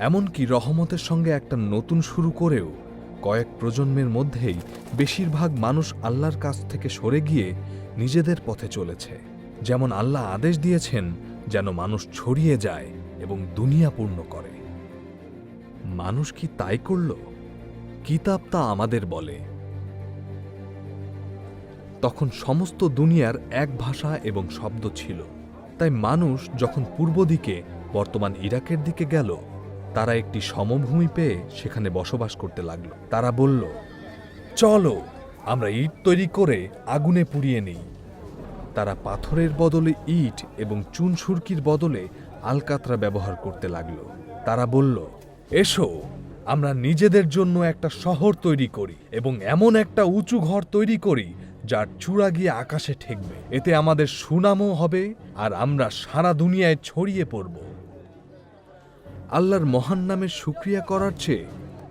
এমনকি রহমতের সঙ্গে একটা নতুন শুরু করেও কয়েক প্রজন্মের মধ্যেই বেশিরভাগ মানুষ আল্লাহর কাছ থেকে সরে গিয়ে নিজেদের পথে চলেছে। যেমন আল্লাহ আদেশ দিয়েছেন যেন মানুষ ছড়িয়ে যায় এবং দুনিয়া পূর্ণ করে। মানুষ কি তাই করল? কিতাব তা আমাদের বলে। তখন সমস্ত দুনিয়ার এক ভাষা এবং শব্দ ছিল। তাই মানুষ যখন পূর্ব দিকে, বর্তমান ইরাকের দিকে গেল তারা একটি সমভূমি পেয়ে সেখানে বসবাস করতে লাগল। তারা বলল, চলো, আমরা ইট তৈরি করে আগুনে পুড়িয়ে নিই। তারা পাথরের বদলে ইট এবং চুন সুরকির বদলে আলকাতরা ব্যবহার করতে লাগল। তারা বলল, এসো, আমরা নিজেদের জন্য একটা শহর তৈরি করি এবং এমন একটা উঁচু ঘর তৈরি করি যার চূড়া গিয়ে আকাশে ঠেকবে। এতে আমাদের সুনামও হবে আর আমরা সারা দুনিয়ায় ছড়িয়ে পড়ব। আল্লাহর মহান নামের সুক্রিয়া করার চেয়ে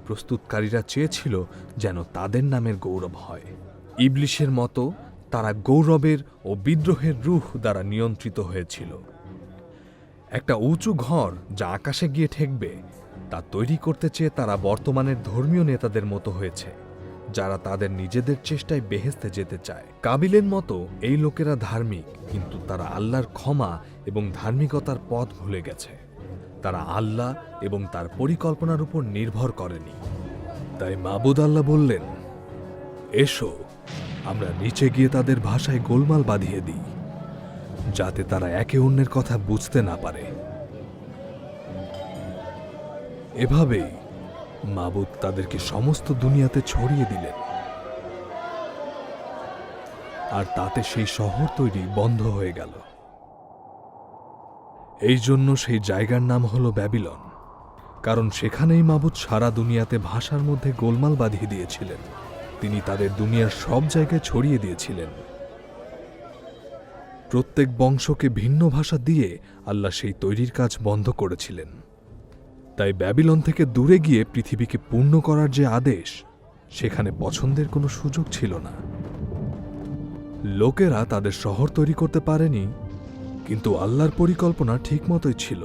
প্রস্তুতকারীরা চেয়েছিল যেন তাদের নামের গৌরব হয়। ইবলিশের মতো তারা গৌরবের ও বিদ্রোহের রূহ দ্বারা নিয়ন্ত্রিত হয়েছিল। একটা উঁচু ঘর যা আকাশে গিয়ে ঠেকবে, তা তৈরি করতে চেয়ে তারা বর্তমানের ধর্মীয় নেতাদের মতো হয়েছে, যারা তাদের নিজেদের চেষ্টায় বেহেস্তে যেতে চায়। কাবিলের মতো এই লোকেরা ধার্মিক, কিন্তু তারা আল্লাহর ক্ষমা এবং ধার্মিকতার পথ ভুলে গেছে। তারা আল্লাহ এবং তার পরিকল্পনার উপর নির্ভর করেনি। তাই মাবুদ আল্লাহ বললেন, এসো, আমরা নিচে গিয়ে তাদের ভাষায় গোলমাল বাঁধিয়ে দিই, যাতে তারা একে অন্যের কথা বুঝতে না পারে। এভাবেই মাবুদ তাদেরকে সমস্ত দুনিয়াতে ছড়িয়ে দিলেন। আর তাতে সেই শহর তৈরি বন্ধ হয়ে গেল। এই জন্য সেই জায়গার নাম হলো ব্যাবিলন, কারণ সেখানেই মাবুদ সারা দুনিয়াতে ভাষার মধ্যে গোলমাল বাঁধিয়ে দিয়েছিলেন। তিনি তাদের দুনিয়ার সব জায়গায় ছড়িয়ে দিয়েছিলেন। প্রত্যেক বংশকে ভিন্ন ভাষা দিয়ে আল্লাহ সেই তৈরির কাজ বন্ধ করেছিলেন। তাই ব্যাবিলন থেকে দূরে গিয়ে পৃথিবীকে পূর্ণ করার যে আদেশ, সেখানে পছন্দের কোনো সুযোগ ছিল না। লোকেরা তাদের শহর তৈরি করতে পারেনি কিন্তু আল্লাহর পরিকল্পনা ঠিক মতোই ছিল।